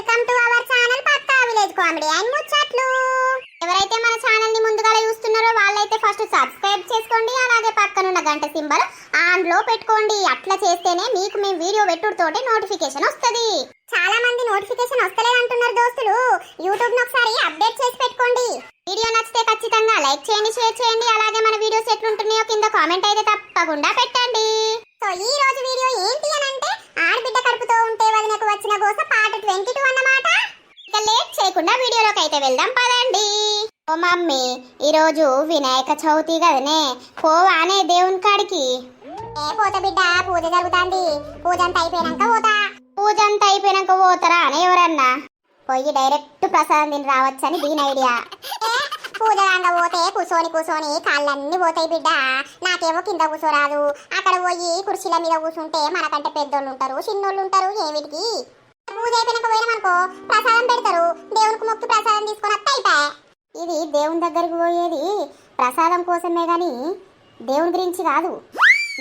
Welcome to our channel Pakka village comedy and ముచ్చట్లు ఎవరైతే మన ఛానల్ని ముందుగా చూస్తున్నారో వాళ్ళైతే ఫస్ట్ సబ్స్క్రైబ్ చేసుకోండి అలాగే పక్కనున్న గంట సింబల్ ఆన్లో పెట్టుకోండి. అట్లా చేస్తేనే మీకు మేము వీడియో పెట్టుడుతోటే నోటిఫికేషన్ వస్తది. చాలా మంది నోటిఫికేషన్ వస్తలేదు అంటున్నారు దోస్తులు. యూట్యూబ్ను ఒకసారి అప్డేట్ చేసి పెట్టుకోండి. వీడియో నచ్చితే ఖచ్చితంగా లైక్ చేయండి షేర్ చేయండి. అలాగే మన వీడియోస్ ఎట్లుంటున్నాయో కింద కామెంట్ అయితే తప్పకుండా పెట్టండి సో ఈ రోజు వీడియో ఏంటి అని అంటే ఆడబిడ్డ కడుపుతో ఉంటే వదినకు వచ్చిన గోస పార్ట్ ట్వంటీ టూ అన్నమాట ఇక లేట్ చేయకుండా వీడియోలోకి అయితే వెళ్దాం పదండి ఓ మమ్మీ ఈ రోజు వినాయక చవితి కదనే? పోవానే దేవుని కాడికి. ఏ పోత బిడ్డ పూజ జరుగుతుంది. పూజ అంతా అయిపోయినాక పోతా. పూజ అంతా అయిపోయినాక పోతారా అని ఎవరన్నా? పోయి డైరెక్ట్ ప్రసాదం తిని రావచ్చని దీని ఐడియా. పూజ పోతే కూసోని కూసోని కాళ్ళన్నీ పోతాయి బిడ్డ. నాకేమో కింద కూసోరాదు. అక్కడ పోయి కుర్చీల మీద కూర్చుంటే మనకంటే పెద్దోళ్ళు ఉంటారు చిన్నోళ్ళు ఉంటారు ఏమిటికి? పూజ అయిపోయినాక పోయినామనుకో ప్రసాదం పెడతారు. దేవునికి మొక్కి ప్రసాదం తీసుకొని ఇది దేవుని దగ్గరికి పోయేది ప్రసాదం కోసమే గాని దేవుని గురించి కాదు.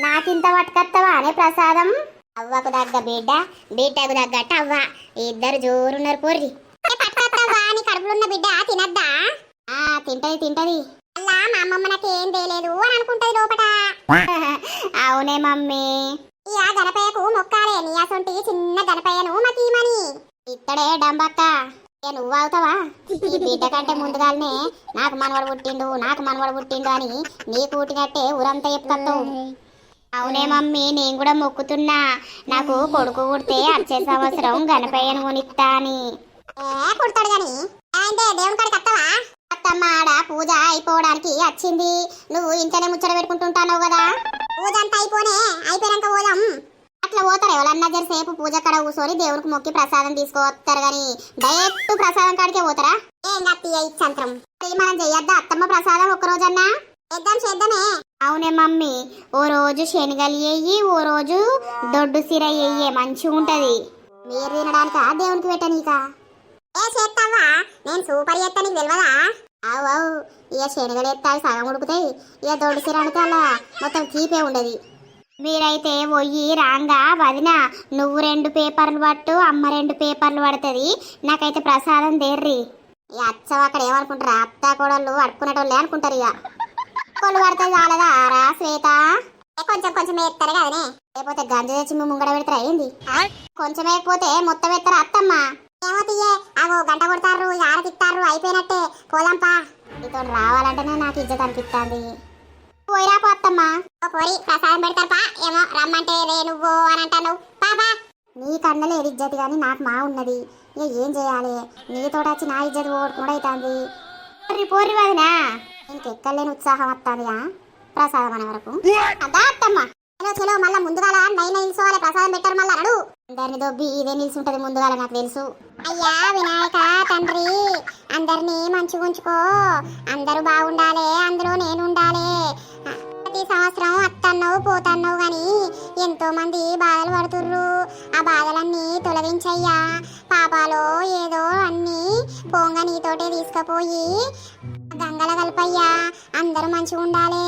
నాకింత పట్టుకత్తవా అనే ప్రసాదం. అవ్వకు దగ్గ బిడ్డ బిడ్డకు తగ్గట్టు అవ్వ ఇద్దరు జోరున్నారు పోర్రి. నీ కడుపులో ఉన్న బిడ్డ తినద్దా? ఆ తింటది తింటది. అలా మా అమ్మమ్మ నాకేం తేలేదు అని అనుకుంటది లోపట. అవునే మమ్మీ. ఇక గణపయ్యకు మొక్కాలే నీ అసొంటి చిన్న గణపయ్యను మతీమని ఇత్తడే డంబక్క. ఇక నువ్వు అవుతావా? ఈ బిడ్డ కంటే ముందుగానే నాకు మనవడు పుట్టిండు నాకు మనవడు పుట్టిండు అని నీ కూటినట్టే ఊరంతా చెప్తావు. అవునే మమ్మీ నేను కూడా మొక్కుతున్నా. నాకు కొడుకు పుడితే వచ్చే సంవత్సరం గణపయ్యను కొనిస్తా అని. కుడతాడు గాని? అంటే దేవుని కాడికి అత్తమ్మ ఆడ పూజ అయిపోవడానికి వచ్చింది. నువ్వు ఇంట్లోనే ముచ్చట పెట్టుకుంటుంటావు కదా. పూజ అంతా అయిపోనే అయిపోయాక పోదాం. అట్లా పోతారు. ఎవరన్నా జరసేపు పూజ కడ కూర్చొని దేవునికి మొక్కి ప్రసాదం తీసుకువస్తారు గాని డైరెక్ట్ ప్రసాదం కాడికే పోతారా? ఏం కత్తి ఇచ్చంత్రం మనం చెయ్యొద్దా? అత్తమ్మ ప్రసాదం ఒక్క రోజన్నా చేద్దాం చేద్దామే. అవునే మమ్మీ. ఓ రోజు శనగలు వేయి ఓ రోజు దొడ్డు సిర వేయే మంచిగా ఉంటది. మీరు తినడానికా? దేవునికి పెట్టనీకా? ఏ చేస్తావా? నేను సూపర్ చేస్తా నీకు తెలియదా అవు అవు. ఇక శనగలు ఎత్తాయి సగం ఉడుకుతాయి. ఇక దొడ్డు సిరానికి అలా మొత్తం తీపే ఉండదు. మీరైతే పోయి రాంగా వదిన నువ్వు రెండు పేపర్లు పట్టు అమ్మ రెండు పేపర్లు పడుతుంది. నాకైతే ప్రసాదం దేర్రి. ఈ అచ్చవ అక్కడ ఏమనుకుంటారా? అత్త కోడళ్ళు అడుకునేటోళ్ళే అనుకుంటారు ఇక. కొలు పడితే చాలదా? రా శ్వేత. కొంచెం కొంచెం ఎత్తారు కదనే. లేకపోతే గంజ తెచ్చి మేము ముంగడ పెడతారా ఏంది? కొంచెం వేయకపోతే మొత్తం ఎత్తారు అత్తమ్మ? ఏమో తీయే అగో గంట కొడతారు ఆర తిట్టారు అయిపోయినట్టే. పోదాంపా నీతో రావాలంటేనే నాకు ఇజ్జత అనిపిస్తుంది పోయిరా పోయి ప్రసాదం ఏమో రమ్మంటే రే నువ్వు అని అంటాను. పాపా నీ కన్నలే ఇజ్జత్ కానీ నాకు మా ఉన్నది. ఇక ఏం చేయాలి? నీతో వచ్చి నా ఇజ్జత్ ఓడుకుండా అవుతుంది పోర్రి పోర్రి వదినా. ఇంకెక్కలేని ఉత్సాహం వస్తుందిగా ప్రసాదం అనే వరకు. అదా అత్తమ్మ. చలో చలో మళ్ళా ముందుగాల నైన్ నిల్చోవాలి ప్రసాదం పెట్టారు మళ్ళా అందరిని దొబ్బి ఇదే నిల్చుంటది ముందుగాల నాకు తెలుసు. అయ్యా వినాయక తండ్రి అందరినీ మంచిగా ఉంచుకో అందరూ బాగుండాలి అందులో నేను ఉండాలి ప్రతి సంవత్సరం అత్తన్నావు పోతన్నావు గాని ఎంతో మంది బాధలు పడుతుర్రు. ఆ బాధలన్నీ తొలగించయ్యా. పాపాలో ఏదో అన్ని పోంగ నీతోటే తీసుకుపోయి గంగల కలపయ్యా. అందరూ మంచిగా ఉండాలి.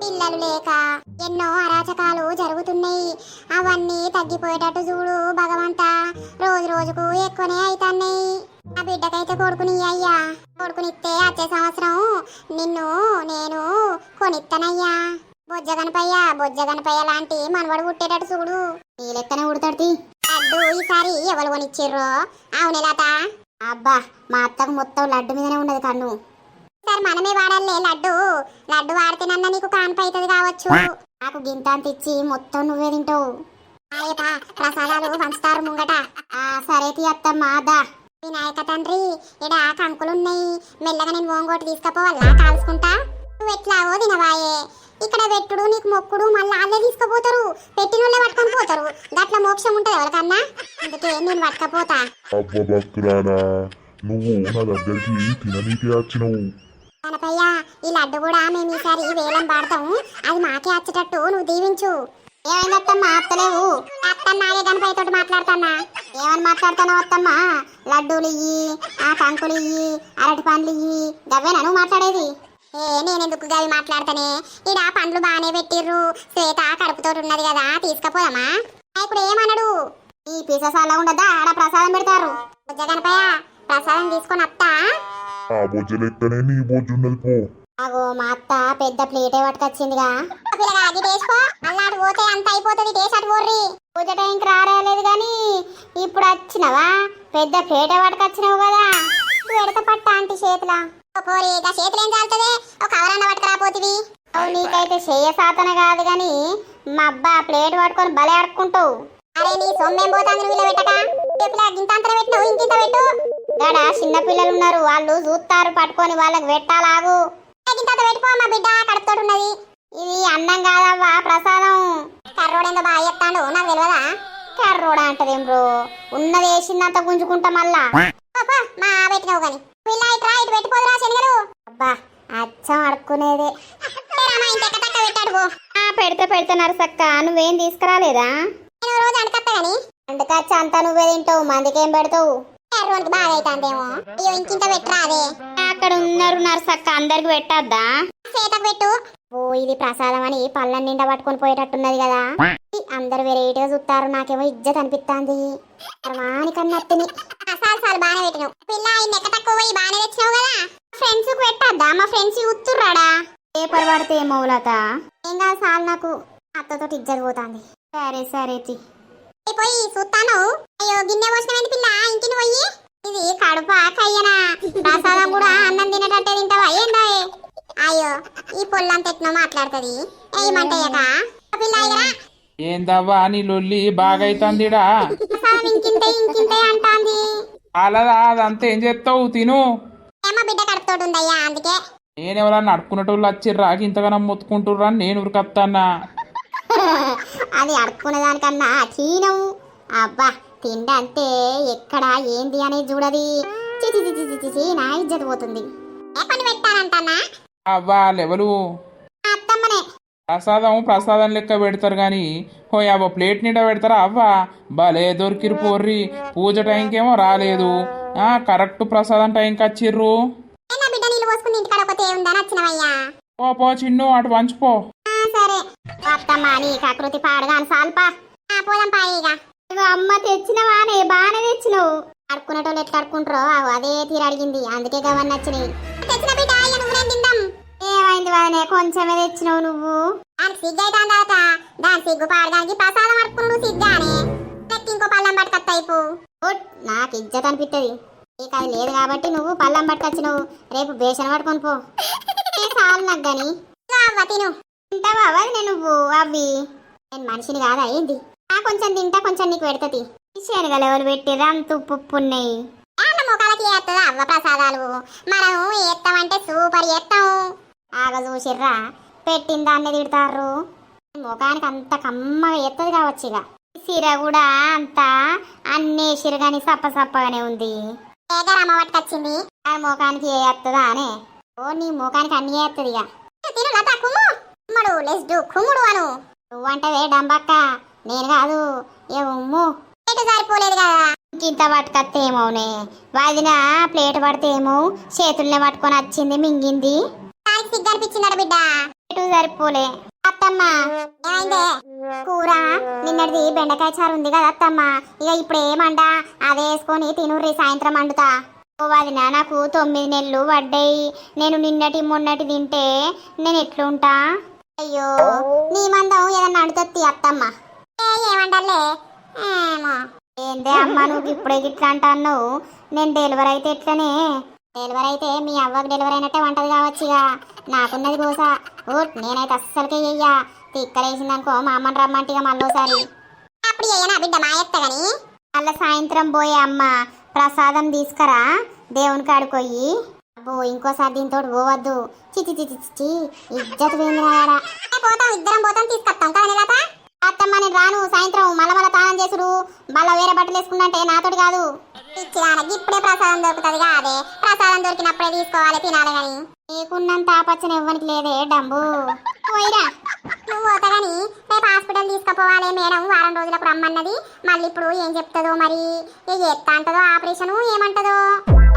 పిల్లలు లేక ఎన్నో అరాచకాలు జరుగుతున్నాయి. అవన్నీ తగ్గిపోయేటట్టు చూడు భగవంత. రోజు రోజుకు ఎక్కువనే అవుతున్నాయి నా బిడ్డకైతే కొడుకుని అయ్యా కొడుకునిస్తే వచ్చే సంవత్సరం నిన్ను నేను కొనిత్తనయ్యా. బొజ్జ కనపయ్య బొజ్జ కనపయ్య లాంటి మనవడు పుట్టేటట్టు చూడు. నీ లెక్కనే ఉడతాడు లడ్డు ఈసారి ఎవరు కొనిచ్చిర్రో? అవునే లత అబ్బా మా అత్తకు మొత్తం లడ్డు మీదనే ఉన్నది కన్ను. సార్ మనమే వాడాలే లడ్డు. లడ్డు వాడితేనన్న నీకు కాన్పు కావచ్చు. నాకు గింత ఇచ్చి మొత్తం నువ్వే తింటావు. ఆయట ప్రసాదాలు పంచుతారు ముంగట. ఆ సరే తీ అత్తమ్మ దా. వినాయక తండ్రి ఇడ కంకులున్నాయి. మెల్లగా నేను ఓంగోటి తీసుకుపోవాలా? కాల్చుకుంటా? నువ్వు ఎట్లాగో తినవాయే ఇక్కడ పెట్టుడు నీకు మొక్కుడు మళ్ళీ వాళ్ళే తీసుకుపోతారు. పెట్టిన వాళ్ళే పట్టుకొని పోతారు. దాంట్లో మోక్షం ఉంటుంది ఎవరికన్నా? అందుకే నేను పట్టుకపోతా. అబ్బ నువ్వు నా దగ్గరికి తిననీకే వచ్చినవు. గణపయ్య ఈ లడ్డు కూడా మేము ఈసారి వేలం పాడతాం అది మాకే వచ్చేటట్టు నువ్వు దీవించు. ఏమైందత్తమ్మా? అత్తలేవు అత్తన్నాగే గణపయ్య తోటి మాట్లాడుతున్నా. ఏమని మాట్లాడుతాను అత్తమ్మా? లడ్డూలు ఇయ్యి ఆ కంకులు ఇయ్యి అరటి పండ్లు ఇయ్యి గవ్వేనా నువ్వు మాట్లాడేది? ఏ నేనెందుకు గవి మాట్లాడతానే? ఈడ పండ్లు బాగానే పెట్టిర్రు. శ్వేత కడుపుతో ఉన్నది కదా తీసుకపోదామా? ఇప్పుడు ఏమన్నాడు ఈ పిససాల ఉండదా? ఆడ ప్రసాదం పెడతారు. జగన్పయ్య ప్రసాదం తీసుకొని అత్తా ఆ బొజ్జ లెక్కనే నీ బొజ్జు ఉన్నది పో. అగో మా అత్త పెద్ద ప్లేటే పట్టుకొచ్చిందిగా. పిల్లగా అది టేసుకో అల్లాడు పోతే అంత అయిపోతుంది టేస్ట్ అటు పోర్రి పూజ టైంకి రాలేదు కానీ ఇప్పుడు వచ్చినవా? పెద్ద ప్లేటే పట్టుకొచ్చినావు కదా. పెడత పట్ట ఆంటీ చేతుల. పోరి ఇక చేతులు ఏం చాలుతుంది ఒక కవరన్న పట్టుకురాపోతివి అవు నీకైతే చెయ్య సాతన కాదు గాని మా అబ్బా ప్లేట్ పట్టుకొని బలే ఆడుకుంటావు. అరే నీ సొమ్మేం ఇలా పెట్టక? పెట్టినావు ఇంకింత పెట్టు. గడ చిన్న పిల్లలు ఉన్నారు వాళ్ళు చూస్తారు పట్టుకొని వాళ్ళకి పెట్టాలాగు. ఇంత పెట్టుకో మా బిడ్డ కడుపుతోటి ఉన్నది. ఇది అన్నం కాదవ్వా ప్రసాదం. కర్రోడేందో బాగా చెప్తాడు నాకు తెలియదా కర్రోడ అంటదేం బ్రో? ఉన్నది వేసిందంత గుంజుకుంటా మళ్ళా. మా పెట్టినావు కానీ పిల్ల ఇట్రా ఇటు శనిగలు. అబ్బా అచ్చం అడుక్కునేదే. పెడితే పెడుతున్నారు సక్క నువ్వేం తీసుకురాలేదా? నేను రోజు అడకత్తా గాని. అందుకచ్చి అంతా నువ్వే తింటావు మందికేం పెడతావు? బాగా అవుతుందేమో అయ్యో ఇంకింత పెట్టరా అదే. అక్కడ ఉన్నారు నర్సక్క? అందరికి పెట్టద్దా? సీతకు పెట్టు. ఓ ఇది ప్రసాదం అని పళ్ళ నిండా పట్టుకొని పోయేటట్టున్నది కదా. అందరు వెరైటీగా చూస్తారు నాకేమో ఇజ్జత్ అనిపిస్తుంది ప్రసాదాలు చాలు బాగానే పెట్టినావు. పిల్ల తక్కువ పోయి బాగానే తెచ్చినావు కదా. ఫ్రెండ్స్కు పెట్టద్దా? మా ఫ్రెండ్స్ ఉత్తుర్రాడా? పేపర్ పడితే ఏమవులత ఏం కాదు నాకు. అత్తతో ఇజ్జత్ పోతుంది. సరే సరే తి. పోయి చూస్తాను అయ్యో గిన్నె పోసినవేంటి పిల్ల? ఇంటిని పోయి. ఇది కడుప కయ్యనా. ప్రసాదం కూడా అన్నం తినేటట్టే తింటావా? ఏందా అయ్యో ఈ పొల్లంత ఎట్నో మాట్లాడుతుంది. ఏమంటాయక ఏందవ్వా నీ లొల్లి బాగైతందిడా? ఇంకింతే ఇంకింతే అంటాంది. అలాదా అదంతా ఏం చేస్తావు తిను. ఏమో బిడ్డ కడుపుతోటి ఉందయ్యా అందుకే. నేను ఎవరన్నా వచ్చిర్రా? ఇంతగానం మొత్తుకుంటుర్రా? నేను ఉరికత్తానా అది అడుక్కునే దానికన్నా చీనం అబ్బా తిండంటే ఎక్కడ ఏంది అనేది చూడది. చిచి చిచి చిచి నా ఇజ్జత పోతుంది. ఏ పని పెట్టానంటన్నా? అవ్వా లెవలు. అత్తమ్మనే. ప్రసాదం ప్రసాదం లెక్క పెడతారు కానీ హో అవ్వ ప్లేట్ నిండా పెడతారా? అవ్వా భలే దొరికిరు పోర్రి. పూజ టైంకేమో రాలేదు. ఆ కరెక్ట్ ప్రసాదం టైంకి వచ్చిర్రు. పో పో చిన్ను అటు వంచుపో ఆ, సరే. అత్తమ్మ నీకు ఆకృతి పాడగాను సాల్పా. పోదాం పాయిగా అమ్మ తెచ్చినవానే బాగానే తెచ్చినావు. అడుక్కునేటోళ్ళు ఎట్లా అడుకుంటారో అదే తీరు అడిగింది. అందుకే గవన్నీ నచ్చినాయి. తెచ్చిన బిడ్డ నువ్వేం తిందాం. ఏమైంది వాదనే కొంచెమే తెచ్చినావు నువ్వు? దానికి సిగ్గు అయితే అందాక దాని సిగ్గు పాడడానికి ప్రసాదం అడుకున్నాడు సిగ్గానే. ఇంకో పళ్ళం పట్టుకొత్త అయిపో. నాకు ఇజ్జత్ అనిపిస్తుంది నీకు అది లేదు కాబట్టి నువ్వు పళ్ళం పట్టుకొచ్చినావు. రేపు బేసన పట్టుకొని పో. చాలు నాకు గాని. అవ్వ తిను. తింటావా వదినే నువ్వు అవి నేను మనిషిని కాదా ఏంది? కొంచెం తింటా కొంచెం నీకు పెడతది శనగలు ఎవరు పెట్టిర్రు? అంత ఉప్పు ఉప్పు ఉన్నాయి. ముఖాలకి వేస్తుందా అవ్వ ప్రసాదాలు. మనం ఎత్తామంటే సూపర్ ఎత్తాం ఆగ చూసిర్రా? పెట్టిన దాన్ని తిడతారు ముఖానికి అంత కమ్మగా ఎత్తది కావచ్చు ఇక. సిర కూడా అంత అన్నేసిరు కానీ సప్ప సప్పగానే ఉంది. అమ్మ పట్టుకొచ్చింది? ఆ ముఖానికి ఏ అనే. ఓ నీ ముఖానికి అన్ని వేస్తుంది ఇక. తిను లత కుమ్ముడు లెస్ డు కుమ్ముడు అను. నువ్వంటవే డంబక్క. నేను కాదు ఏ ఉమ్ము. ప్లేట్ సరిపోలేదు కదా. ఇంత పట్టుకత్తే ఏమోనే వదిన ప్లేట్ పడితే ఏమో? చేతుల్నే పట్టుకొని వచ్చింది మింగింది. దానికి సిగ్గు అనిపించిందట బిడ్డ. ప్లేటు సరిపోలే. అత్తమ్మ ఏమైందే? కూర నిన్నటిది బెండకాయ చారు ఉంది కదా అత్తమ్మ. ఇక ఇప్పుడు ఏమంట అదే వేసుకొని తినుర్రి సాయంత్రం అండుతా ఓ వదిన నాకు తొమ్మిది నెలలు పడ్డాయి. నేను నిన్నటి మొన్నటి తింటే నేను ఎట్లుంటా? అయ్యో నీ మందం ఏదన్నా అడుగుతుంది అత్తమ్మ. ఏ, ఏమంటారులే ఏమో. ఏందే అమ్మ నువ్వు ఇప్పుడే ఇట్లా అంటాను నేను డెలివరీ అయితే ఎట్లనే? డెలివరీ అయితే మీ అవ్వకు డెలివరీ అయినట్టే వంటది కావచ్చు ఇక. నాకున్నది గోస ఓ నేనైతే అస్సలకే చెయ్యా. తిక్కలేసిందనుకో మా అమ్మని రమ్మంటే ఇక మళ్ళోసారి. అప్పుడు అయ్యా బిడ్డ మా ఎత్తగని మళ్ళా సాయంత్రం పోయే అమ్మ ప్రసాదం తీసుకురా. దేవుని కాడుకోయి అబ్బో ఇంకోసారి దీంతో పోవద్దు. చిచి చిచి చిచి ఇజ్జత్ పోయింది పోతాం ఇద్దరం పోతాం తీసుకొస్తాం కదా అత్తమ్మ నేను రాను సాయంత్రం మళ్ళా మళ్ళా తానం చేసుడు మళ్ళా వేరే బట్టలు వేసుకుందంటే నాతోటి కాదు. ఇచ్చిదానికి ఇప్పుడే ప్రసాదం దొరుకుతుంది కాదే ప్రసాదం దొరికినప్పుడే తీసుకోవాలి తినాలి గాని. నీకున్నంత ఆపచ్చని ఇవ్వనికి లేదే డబ్బు పోయిరా నువ్వు పోతాగాని రేపు హాస్పిటల్ తీసుకుపోవాలి మేడం వారం రోజులకు రమ్మన్నది. మళ్ళీ ఇప్పుడు ఏం చెప్తుందో మరి ఏ ఎత్తా అంటదో ఆపరేషన్ ఏమంటదో.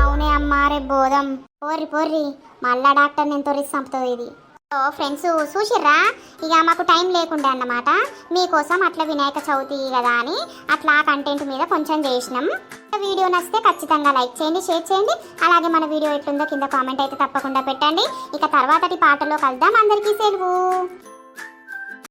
అవునే అమ్మా రేపు బోధం పోర్రి పోర్రి మళ్ళా డాక్టర్ నేను తొరిసి చంపుతుంది ఇది. ఫ్రెండ్స్ చూసిర్రా? ఇక మాకు టైం లేకుండా అన్నమాట. మీకోసం అట్లా వినాయక చవితి కదా అని అట్లా కంటెంట్ మీద కొంచెం చేసినాం. వీడియో నచ్చితే ఖచ్చితంగా లైక్ చేయండి షేర్ చేయండి. అలాగే మన వీడియో ఎట్లుందో కింద కామెంట్ అయితే తప్పకుండా పెట్టండి. ఇక తర్వాతటి పాటలో కలుద్దాం. అందరికీ సెలవు.